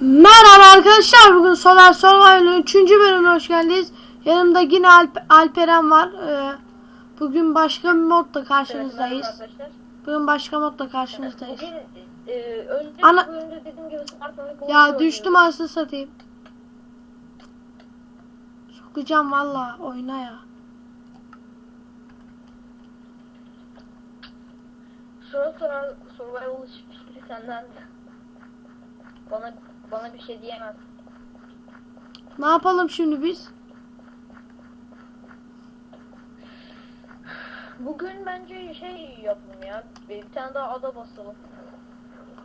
Merhaba arkadaşlar bugün Solar Survival'ın 3. bölümüne hoş geldiniz. Yanımda yine Alp Alperen var. Ee, bugün başka bir modda karşınızdayız. Bugün başka modda karşınızdayız. Bugün e, önceki Ana- dediğim gibi Ya düştüm aslı satayım. Sokacağım valla oyna ya. Sonra sonra survival senden. Bana bana bir şey diyemez. Ne yapalım şimdi biz? Bugün bence şey yapalım ya. Bir tane daha ada basalım.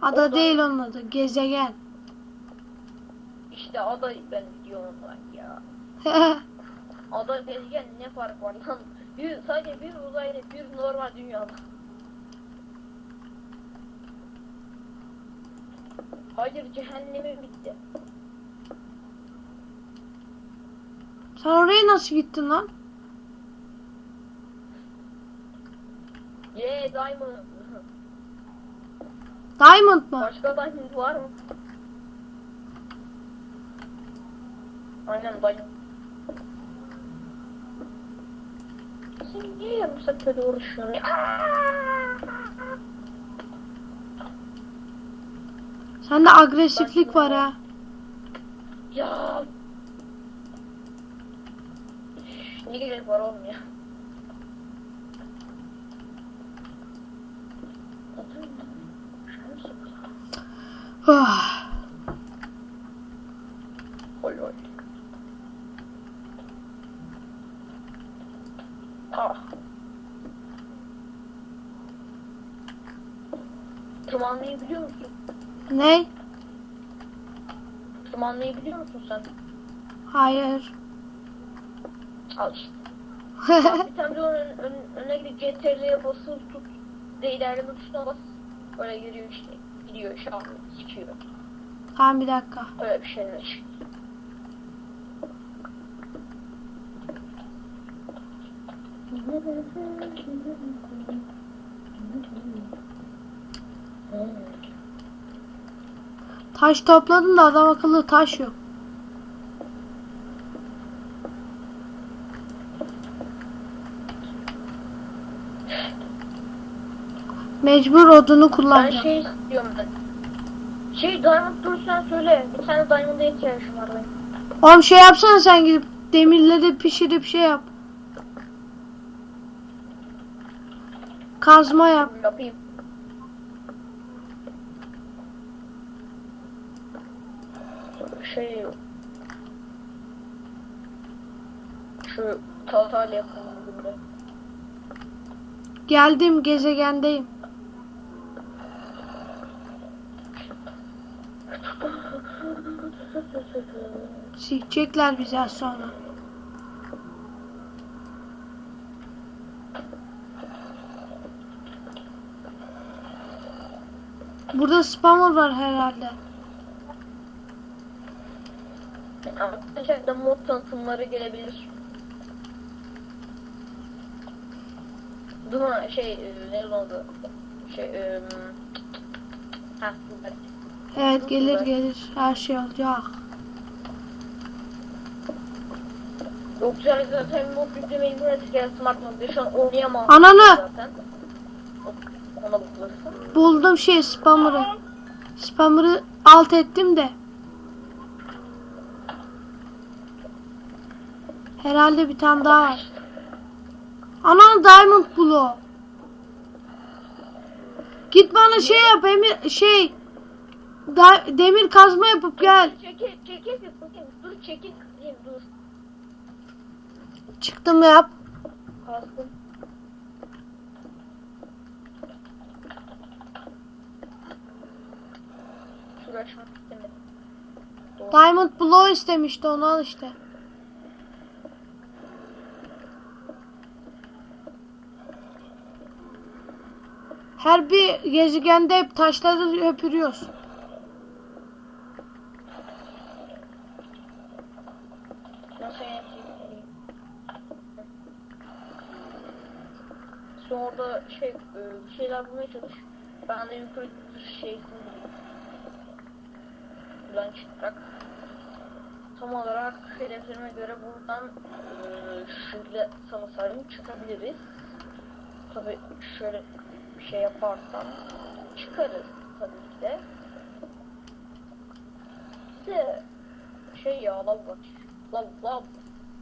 Ada Orada- değil onun adı. Gezegen. İşte ada ben diyorum ya. Ada gezegen ne fark var lan? Bir, sadece bir uzaylı bir normal dünyada. Hayır cehennemi bitti. Sen oraya nasıl gittin lan? Yeah diamond. Diamond mı? Başka diamond var mı? Aynen diamond. Sen niye yarım saat böyle uğraşıyorsun ya? Sende agresiflik var ha. Ya. Ne gerek var oğlum ya? Ah. Hol hol. Ah. Tırmanmayı biliyor musun? Ne? Tırmanmayı biliyor musun sen? Hayır. Al işte. Bir tane de onun ön, önüne gidip CTRL'ye basılı tut. De ilerleme tuşuna bas. Öyle geliyor işte. Gidiyor şu an sikiyor. tamam bir dakika. Öyle bir şeyler. Taş topladım da adam akıllı taş yok. Mecbur odunu Ben kullanacağım. şey istiyorum ben. Şey diamond durursan söyle. Bir tane diamond'a ihtiyacım var benim. Oğlum şey yapsana sen gidip demirleri pişirip şey yap. Kazma yap. Yapayım. Şey şu tahtayla yapalım bugün de. Geldim gezegendeyim. Sikecekler bizi az sonra. Burada spammer var herhalde. Arkadaşlar da mod tanıtımları gelebilir. Mi? Şey, e, ne oldu? Şey, e, ha, evet. Gelir gelir. Her şey olacak. Yoksa zaten mod yüklemeyi bu eski smartphone'da şu an oynayamam. Ananı! Zaten. Ona bakılırsın. Buldum şey spammer'ı. Spammer'ı alt ettim de. Herhalde bir tane daha var. Ana diamond bloğu. Git bana şey yap Emir şey da- demir kazma yapıp gel. Çekil, çekil. Dur çekil dur. Çıktım yap. Kastım. Uğraşmak istemedim. Doğru. Diamond bloğu istemişti onu al işte. Her bir gezegende hep taşları öpürüyoruz. Nasıl şey e, bir şeyler bulmaya çalış. Ben de yukarı şeysin. falan çıkarak tam olarak hedeflerime göre buradan eee, şöyle sana çıkabiliriz. Tabi şöyle bir şey yaparsam çıkarız tabii ki de. De şey ya. Lav lav.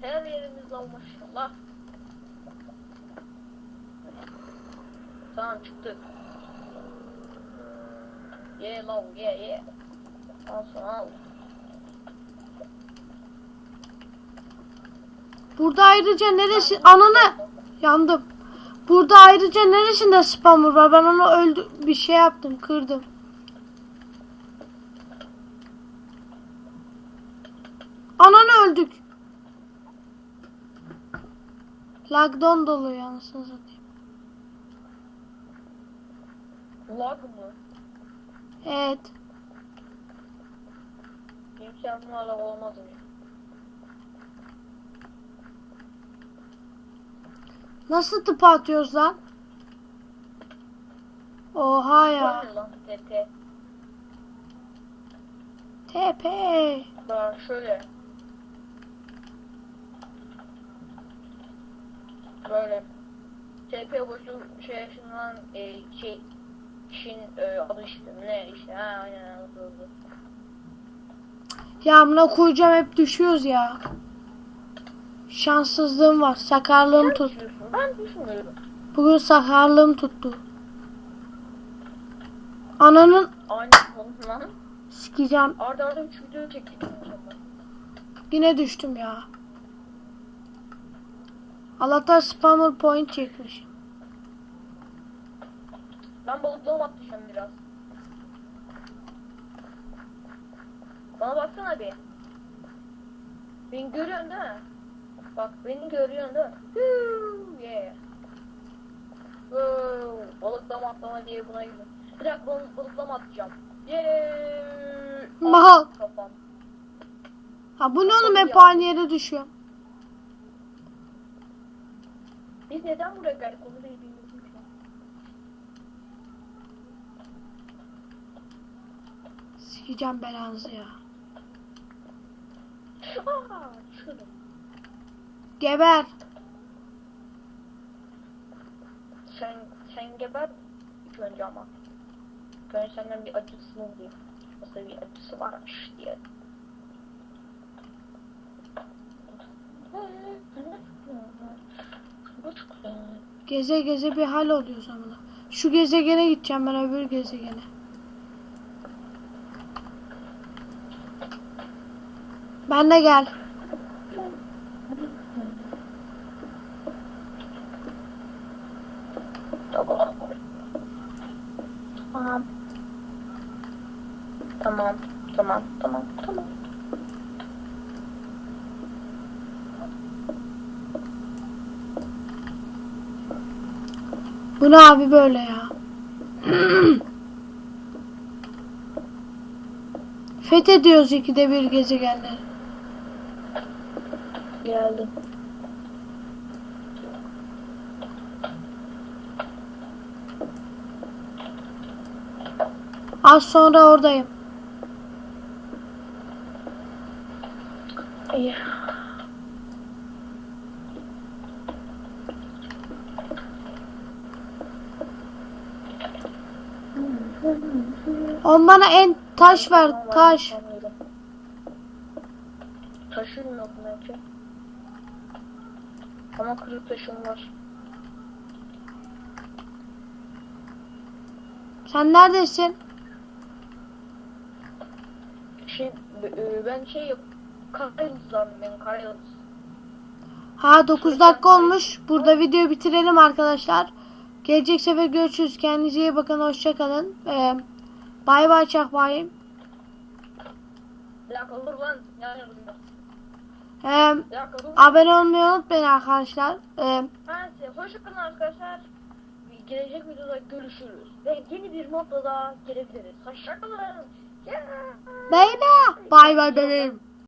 Her yerimiz lav maşallah. Tamam çıktık. Ye lav ye ye. Al sana al. Burada ayrıca neresi ananı yandım. Burada ayrıca neresinde spamur var? Ben onu öldü bir şey yaptım, kırdım. Ananı öldük. Lagdan dolu anasını satayım. Lag mı? Evet. İmkanlarla olmaz mı? Nasıl tıpa atıyoruz lan? Oha ya. Bak şöyle. Böyle. TP boşu şey yaşından e, şey işin e, adı işte ne işte ha aynen hızlı. Ya amına koyacağım hep düşüyoruz ya. Şanssızlığım var. Sakarlığım Sen tut. düşünüyorsun, Ben düşünmüyorum. Bugün sakarlığım tuttu. Ananın sikeceğim. Arda arda 3 video inşallah. Yine düştüm ya. Allah'tan spammer point çekmiş. Ben balıklama atlayacağım biraz. Bana baksana bir. Beni görüyorsun değil mi? Bak beni görüyorsun değil mi? Huu, yeah. Wow, balıklama atlama diye buna girdim. Bir dakika balık, balıklama atacağım. Yeah. Mal. Kafam. Ha bu ne oğlum hep aynı yere düşüyor. Biz neden buraya geldik onu da bilmiyorum. Sikeceğim belanızı ya. Aa, şurada. Geber. Sen, sen geber ilk önce ama. Ben senden bir acısını bulayım. Nasıl bir acısı varmış diye. Geze geze bir hal oluyor sonunda. Şu gezegene gideceğim ben öbür gezegene. Ben de gel. Tamam. Tamam, tamam, tamam, tamam. Bu ne abi böyle ya? Fethediyoruz ikide bir gezegenleri. Geldim. Az sonra oradayım. İyi. On bana en taş ver taş. Taşın yok belki. Ama kırık taşım var. Sen neredesin? Şey, e, ben şey yok. Karyıldızlar ben Karyıldız. Ha 9 dakika olmuş. Burada videoyu bitirelim arkadaşlar. Gelecek sefer görüşürüz. Kendinize iyi bakın. Hoşçakalın. Ee, bay bay çak bayım. Bir dakika dur lan. Yani dur. Ee, abone olmayı unutmayın arkadaşlar. Ee, hoşçakalın arkadaşlar. Gelecek videoda görüşürüz. Ve yeni bir modda da gelebiliriz. Hoşçakalın. Bay. Bay bay bebeğim.